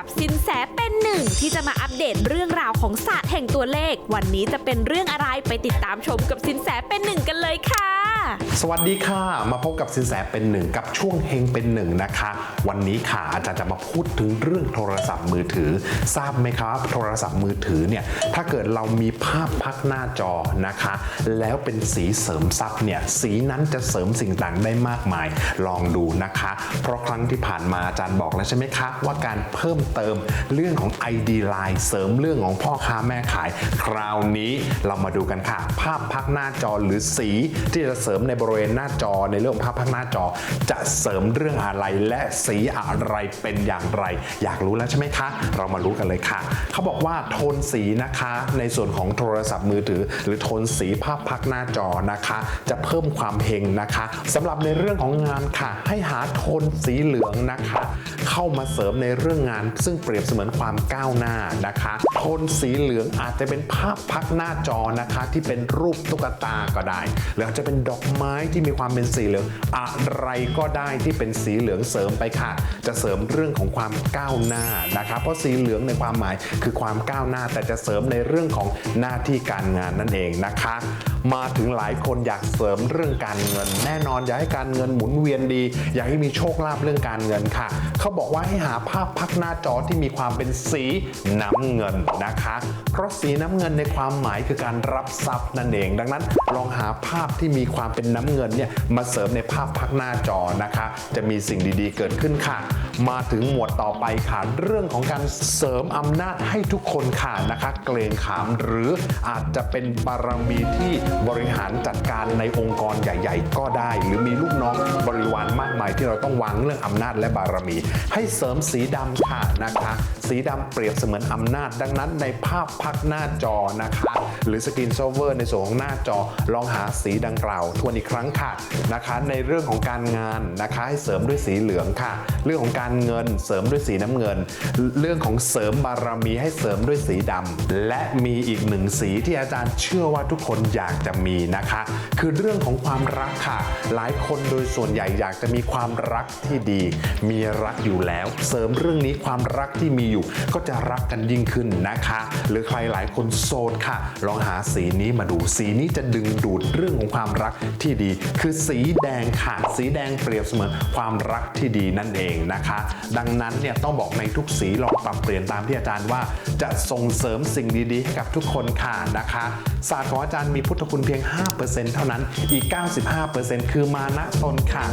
กับสินแสเป็นหนึ่งที่จะมาอัปเดตเรื่องราวของศาสตร์แห่งตัวเลข วันนี้จะเป็นเรื่องอะไรไปติดตามชมกับสินแสเป็นหนึ่งกันเลยค่ะ สวัสดีค่ะ มาพบกับสินแสเป็นหนึ่งกับช่วงเฮงเป็นหนึ่งนะคะ วันนี้ค่ะอาจารย์จะมาพูดถึงเรื่องโทรศัพท์มือถือ ทราบไหมครับ โทรศัพท์มือถือเนี่ยถ้าเกิดเรามีภาพพักหน้าจอนะคะ แล้วเป็นสีเสริมซับเนี่ยสีนั้นจะเสริมสิ่งต่างได้มากมาย ลองดูนะคะ เพราะครั้งที่ผ่านมาอาจารย์บอกแล้วใช่ไหมคะ ว่าการเพิ่มเติมเรื่องของ ID Line เสริมเรื่องของพ่อค้าแม่ขาย คราวนี้เรามาดูกันค่ะ ภาพพักหน้าจอหรือสีที่จะเสริมในบริเวณหน้าจอในเรื่องภาพพักหน้าจอ จะเสริมเรื่องอะไรและสีอะไรเป็นอย่างไร อยากรู้แล้วใช่ไหมคะ เรามารู้กันเลยค่ะ เขาบอกว่าโทนสีนะคะในส่วนของโทรศัพท์มือถือ หรือโทนสีภาพพักหน้าจอนะคะ จะเพิ่มความเฮงนะคะสำหรับในเรื่องของงานค่ะ ให้หาโทนสีเหลืองนะคะ เข้ามาเสริมในเรื่องงาน ซึ่งเปรียบเสมือนความก้าวหน้านะคะ โทนสีเหลืองอาจจะเป็นภาพพักหน้าจอนะคะ ที่เป็นรูปตุ๊กตาก็ได้ หรืออาจจะเป็นดอกไม้ที่มีความเป็นสีเหลือง อะไรก็ได้ที่เป็นสีเหลืองเสริมไปค่ะ จะเสริมเรื่องของความก้าวหน้านะครับเพราะสีเหลืองในความหมายคือความก้าวหน้า แต่จะเสริมในเรื่องของหน้าที่การงานนั่นเองนะคะ มาถึงหลายคนอยากเสริมเรื่องการเงิน แน่นอนอยากให้การเงินหมุนเวียนดี อยากให้มีโชคลาภเรื่องการเงินค่ะ เขาบอกว่าให้หาภาพพักหน้าจอที่มีความเป็นสีน้ำเงินนะคะ เพราะสีน้ำเงินในความหมายคือการรับทรัพย์นั่นเอง ดังนั้นลองหาภาพที่มีความเป็นน้ำเงินเนี่ยมาเสริมในภาพพักหน้าจอนะคะ จะมีสิ่งดีๆเกิดขึ้นค่ะ มาถึงหมวดต่อไปค่ะเรื่องของการเสริมอำนาจให้ทุกคนค่ะนะคะ เกรงขามหรืออาจจะเป็นบารมีที่บริหารจัดการในองค์กรใหญ่ ๆ ก็ได้ หรือมีลูกน้องบริวารมากมายที่เราต้องวางเรื่องอำนาจและบารมี ให้เสริมสีดำค่ะนะคะ สีดำเปรียบเสมือนอำนาจ ดังนั้นในภาพพักหน้าจอนะคะ หรือสกรีนโซเวอร์ในส่วนของหน้าจอลองหาสีดังกล่าวทวนอีกครั้งค่ะนะคะ ในเรื่องของการงานนะคะให้เสริมด้วยสีเหลืองค่ะ เรื่องของการเงินเสริมด้วยสีน้ำเงิน เรื่องของเสริมบารมีให้เสริมด้วยสีดำและมีอีกหนึ่งสีที่อาจารย์เชื่อว่าทุกคนอยากจะมีนะคะ คือเรื่องของความรักค่ะ หลายคนโดยส่วนใหญ่อยากจะมีความรักที่ดี มีรักอยู่แล้ว เสริมเรื่องนี้ความรักที่มีอยู่อยู่ ก็จะรักกันยิ่งขึ้นนะคะ หรือใครหลายคนโสดค่ะ ลองหาสีนี้มาดูสีนี้จะดึงดูดเรื่องของความรักที่ดี คือสีแดงค่ะสีแดงเปรียบเสมือนความรักที่ดีนั่นเองนะคะ ดังนั้นเนี่ยต้องบอกในทุกสีลองปรับเปลี่ยนตามที่อาจารย์ว่า จะส่งเสริมสิ่งดีๆให้กับทุกคนค่ะนะคะศาสตร์ของอาจารย์มีพุทธคุณเพียง 5%เท่านั้นอีก 95%คือมานะตนค่ะ